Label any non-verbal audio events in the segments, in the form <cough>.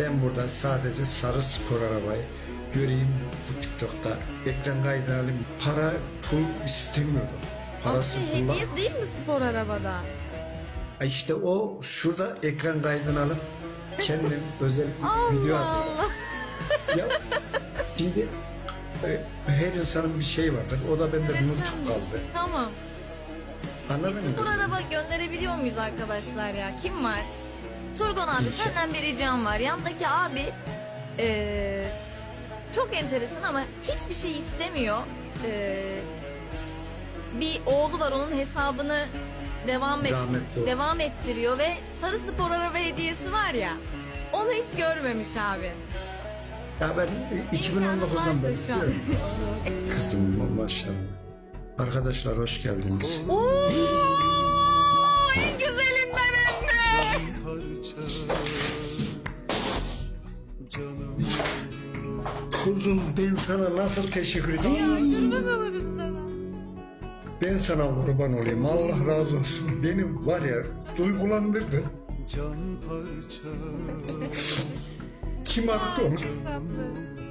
Ben burada sadece sarı spor arabayı göreyim bu TikTok'ta. Ekran kaydını alayım. Para, pul istemiyorum. Parası Abi pulla. hediyesi değil mi spor arabada? İşte o şurada ekran kaydını alıp kendim <laughs> özel video Allah hazırladım. Allah. Ya şimdi e, her insanın bir şey vardır. O da bende Heveslenmiş. kaldı. Tamam. Anladın mı? Spor kızım? araba gönderebiliyor muyuz arkadaşlar ya? Kim var? Turgon abi senden bir ricam var. Yandaki abi eee, çok enteresan ama hiçbir şey istemiyor. Eee, bir oğlu var onun hesabını devam et, devam ettiriyor ve sarı spor araba hediyesi var ya. Onu hiç görmemiş abi. Ya ben e, 2019'dan beri varsa şu an. biliyorum. <laughs> Kızım maşallah. Arkadaşlar hoş geldiniz. Oo! Kuzum ben sana nasıl teşekkür edeyim? Ben alırım sana. Ben sana kurban olayım. Allah razı olsun. Benim var ya duygulandırdın. Kim attı onu?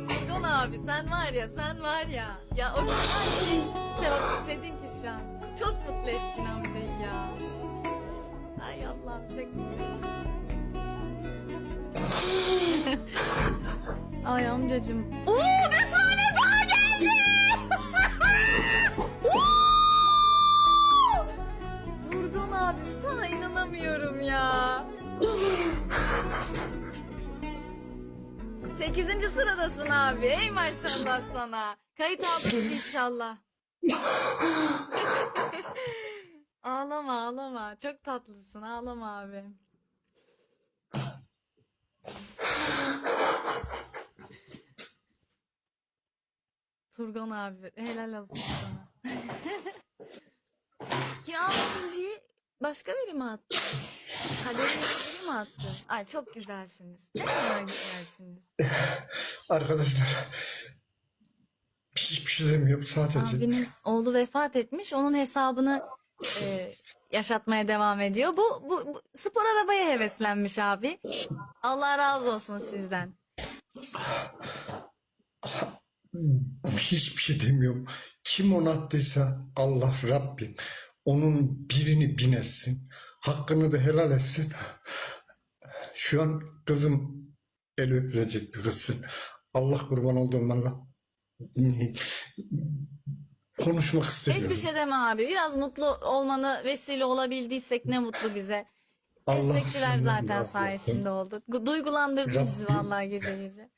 Turgon abi sen var ya sen var ya. Ya o kadar şey sevap işledin ki şu an. Çok mutlu ettin amcayı ya. Ay amcacım. Oo bir tane daha geldi. <laughs> Oo! Turgon abi sana inanamıyorum ya. Sekizinci sıradasın abi. Ey maşallah sana. Kayıt aldın inşallah. <laughs> ağlama ağlama. Çok tatlısın. Ağlama abi. Turgon abi. Helal olsun sana. <laughs> ya ikinciyi başka biri mi attı? Kaderin biri mi attı? Ay çok güzelsiniz. Ne kadar güzelsiniz. <laughs> Arkadaşlar hiçbir şey demiyorum sadece. Abinin oğlu vefat etmiş. Onun hesabını e, yaşatmaya devam ediyor. Bu, bu, bu spor arabaya heveslenmiş abi. Allah razı olsun sizden. <laughs> Hiçbir şey demiyorum. Kim onu attıysa Allah Rabbim onun birini bin etsin. Hakkını da helal etsin. Şu an kızım el öpülecek bir kızsın. Allah kurban olduğum Allah. Konuşmak istemiyorum. Hiçbir şey deme abi. Biraz mutlu olmanı vesile olabildiysek ne mutlu bize. Allah Destekçiler zaten sayesinde oldu. Duygulandırdın bizi Rabbim- vallahi gece gece.